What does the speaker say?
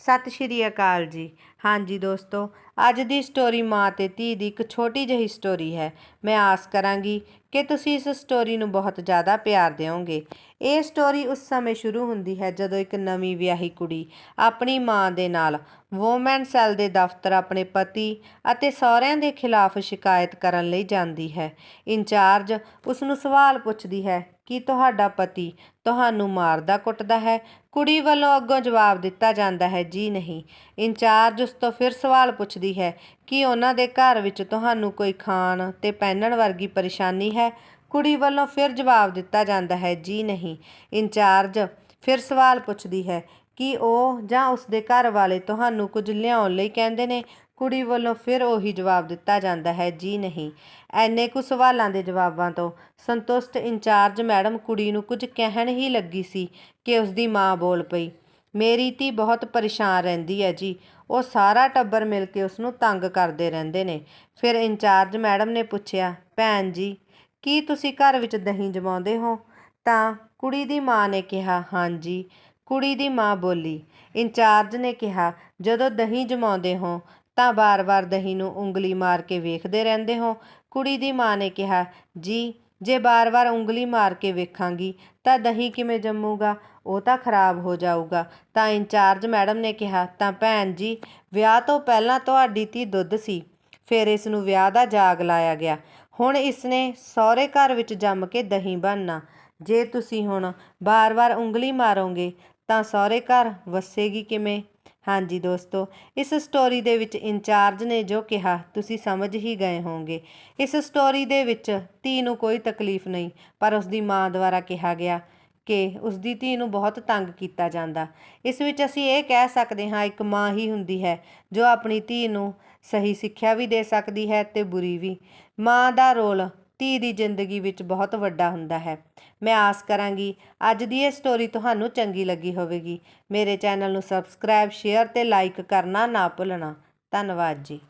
ਸਤਿ ਸ਼੍ਰੀ ਅਕਾਲ ਜੀ। ਹਾਂਜੀ ਦੋਸਤੋ ਅੱਜ ਦੀ ਸਟੋਰੀ ਮਾਂ ਤੇ ਧੀ ਦੀ ਇੱਕ ਛੋਟੀ ਜਿਹੀ ਸਟੋਰੀ ਹੈ। ਮੈਂ ਆਸ ਕਰਾਂਗੀ ਕਿ ਤੁਸੀਂ ਇਸ ਸਟੋਰੀ ਨੂੰ ਬਹੁਤ ਜ਼ਿਆਦਾ ਪਿਆਰ ਦਿਓਗੇ। ਇਹ ਸਟੋਰੀ ਉਸ ਸਮੇਂ ਸ਼ੁਰੂ ਹੁੰਦੀ ਹੈ ਜਦੋਂ ਇੱਕ ਨਵੀਂ ਵਿਆਹੀ ਕੁੜੀ ਆਪਣੀ ਮਾਂ ਦੇ ਨਾਲ ਵੂਮਨ ਸੈੱਲ ਦੇ ਦਫ਼ਤਰ ਆਪਣੇ ਪਤੀ ਅਤੇ ਸਹੁਰਿਆਂ ਦੇ ਖਿਲਾਫ ਸ਼ਿਕਾਇਤ ਕਰਨ ਲਈ ਜਾਂਦੀ ਹੈ। ਇੰਚਾਰਜ ਉਸ ਨੂੰ ਸਵਾਲ ਪੁੱਛਦੀ ਹੈ ਕਿ ਤੁਹਾਡਾ ਪਤੀ ਤੁਹਾਨੂੰ ਮਾਰਦਾ ਕੁੱਟਦਾ ਹੈ? ਕੁੜੀ ਵੱਲੋਂ ਅੱਗੋਂ ਜਵਾਬ ਦਿੱਤਾ ਜਾਂਦਾ ਹੈ, ਜੀ ਨਹੀਂ। ਇੰਚਾਰਜ ਉਸ ਤੋਂ ਫਿਰ ਸਵਾਲ ਪੁੱਛਦੀ ਹੈ ਕਿ ਉਹਨਾਂ ਦੇ ਘਰ ਵਿੱਚ ਤੁਹਾਨੂੰ ਕੋਈ ਖਾਣ ਤੇ ਪਹਿਨਣ ਵਰਗੀ ਪਰੇਸ਼ਾਨੀ ਹੈ? ਕੁੜੀ ਵੱਲੋਂ ਫਿਰ ਜਵਾਬ ਦਿੱਤਾ ਜਾਂਦਾ ਹੈ, ਜੀ ਨਹੀਂ। ਇੰਚਾਰਜ ਫਿਰ ਸਵਾਲ ਪੁੱਛਦੀ ਹੈ ਕਿ ਉਹ ਜਾਂ ਉਸ ਦੇ ਘਰ ਵਾਲੇ ਤੁਹਾਨੂੰ ਕੁਝ ਲਿਆਉਣ ਲਈ ਕਹਿੰਦੇ ਨੇ? ਕੁੜੀ ਵੱਲੋਂ ਫਿਰ ਉਹੀ ਜਵਾਬ ਦਿੱਤਾ ਜਾਂਦਾ ਹੈ, ਜੀ ਨਹੀਂ। ਐਨੇ ਕੁ ਸਵਾਲਾਂ ਦੇ ਜਵਾਬਾਂ ਤੋਂ ਸੰਤੁਸ਼ਟ ਇੰਚਾਰਜ ਮੈਡਮ ਕੁੜੀ ਨੂੰ ਕੁਝ ਕਹਿਣ ਹੀ ਲੱਗੀ ਸੀ ਕਿ ਉਸ ਦੀ ਮਾਂ ਬੋਲ ਪਈ। ਮੇਰੀ ਧੀ ਬਹੁਤ ਪਰੇਸ਼ਾਨ ਰਹਿੰਦੀ ਹੈ ਜੀ। ਉਹ ਸਾਰਾ ਟੱਬਰ ਮਿਲ ਕੇ ਉਸ ਨੂੰ ਤੰਗ ਕਰਦੇ ਰਹਿੰਦੇ ਨੇ। ਫਿਰ ਇੰਚਾਰਜ ਮੈਡਮ ਨੇ ਪੁੱਛਿਆ, ਭੈਣ ਜੀ, ਕੀ ਤੁਸੀਂ ਘਰ ਵਿੱਚ ਦਹੀਂ ਜਮਾਉਂਦੇ ਹੋ? ਤਾਂ ਕੁੜੀ ਦੀ ਮਾਂ ਨੇ ਕਿਹਾ ਹਾਂਜੀ ਕੁੜੀ ਦੀ ਮਾਂ ਬੋਲੀ, ਇੰਚਾਰਜ ਨੇ ਕਿਹਾ, ਜਦੋਂ ਦਹੀਂ ਜਮਾਉਂਦੇ ਹੋ, ਤਾਂ ਬਾਰ-ਬਾਰ ਦਹੀਂ ਨੂੰ ਉਂਗਲੀ ਮਾਰ ਕੇ ਵੇਖਦੇ ਰਹਿੰਦੇ ਹੋ। ਕੁੜੀ ਦੀ ਮਾਂ ਨੇ ਕਿਹਾ, ਜੀ ਜੇ ਬਾਰ-ਬਾਰ ਉਂਗਲੀ ਮਾਰ ਕੇ ਵੇਖਾਂਗੀ, ਤਾਂ ਦਹੀਂ ਕਿਵੇਂ ਜੰਮੂਗਾ? ਉਹ ਤਾਂ ਖਰਾਬ ਹੋ ਜਾਊਗਾ। ਤਾਂ ਇੰਚਾਰਜ ਮੈਡਮ ਨੇ ਕਿਹਾ, ਤਾਂ ਭੈਣ ਜੀ, ਵਿਆਹ ਤੋਂ ਪਹਿਲਾਂ ਤੁਹਾਡੀ ਧੀ ਦੁੱਧ ਸੀ, ਫਿਰ ਇਸ ਨੂੰ ਵਿਆਹ ਦਾ ਜਾਗ ਲਾਇਆ ਗਿਆ। ਹੁਣ ਇਸ ਨੇ ਸਹੁਰੇ ਘਰ ਵਿੱਚ ਜੰਮ ਕੇ ਦਹੀਂ ਬਣਨਾ। ਜੇ ਤੁਸੀਂ ਹੁਣ ਬਾਰ-ਬਾਰ ਉਂਗਲੀ ਮਾਰੋਗੇ, ਤਾਂ ਸਹੁਰੇ ਘਰ ਵਸੇਗੀ ਕਿਵੇਂ? ਹਾਂਜੀ ਦੋਸਤੋ, ਇਸ ਸਟੋਰੀ ਦੇ ਵਿੱਚ ਇੰਚਾਰਜ ਨੇ ਜੋ ਕਿਹਾ, ਤੁਸੀਂ ਸਮਝ ਹੀ ਗਏ ਹੋਵੋਗੇ। ਇਸ ਸਟੋਰੀ ਦੇ ਵਿੱਚ ਧੀ ਨੂੰ ਕੋਈ ਤਕਲੀਫ ਨਹੀਂ, ਪਰ ਉਸ ਦੀ ਮਾਂ ਦੁਆਰਾ ਕਿਹਾ ਗਿਆ ਕਿ ਉਸ ਦੀ ਧੀ ਨੂੰ ਬਹੁਤ ਤੰਗ ਕੀਤਾ ਜਾਂਦਾ। ਇਸ ਵਿੱਚ ਅਸੀਂ ਇਹ ਕਹਿ ਸਕਦੇ ਹਾਂ, ਇੱਕ ਮਾਂ ਹੀ ਹੁੰਦੀ ਹੈ, ਜੋ ਆਪਣੀ ਧੀ ਨੂੰ ਸਹੀ ਸਿੱਖਿਆ ਵੀ ਦੇ ਸਕਦੀ ਹੈ ਤੇ ਬੁਰੀ ਵੀ। ਮਾਂ ਦਾ ਰੋਲ ਧੀ ਦੀ ਜ਼ਿੰਦਗੀ ਵਿੱਚ ਬਹੁਤ ਵੱਡਾ ਹੁੰਦਾ ਹੈ। ਮੈਂ ਆਸ ਕਰਾਂਗੀ ਅੱਜ ਦੀ ਇਹ ਸਟੋਰੀ ਤੁਹਾਨੂੰ ਚੰਗੀ ਲੱਗੀ ਹੋਵੇਗੀ। ਮੇਰੇ ਚੈਨਲ ਨੂੰ ਸਬਸਕ੍ਰਾਈਬ ਸ਼ੇਅਰ ਤੇ ਲਾਈਕ ਕਰਨਾ ਨਾ ਭੁੱਲਣਾ। ਧੰਨਵਾਦ ਜੀ।